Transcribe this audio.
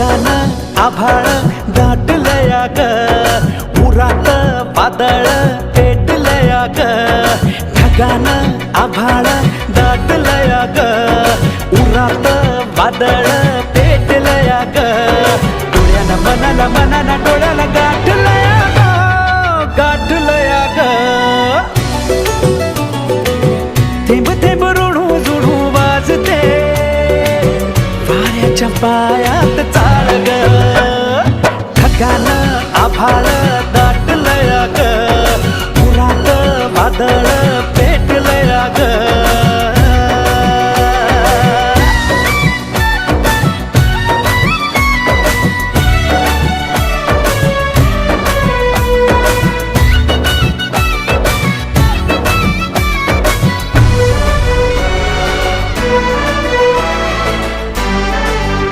ढगान आभाळ दाटलया ग. उरात वादळ पेटलया ग. ढगान आभाळ दाटलया ग. उरात वादळ पेटलया ग. डोळ्यानं मनाला मनाला डोळ्याला पायात चाळ ग. ठकान आभाळ दाटलया ग. पुरात वादळ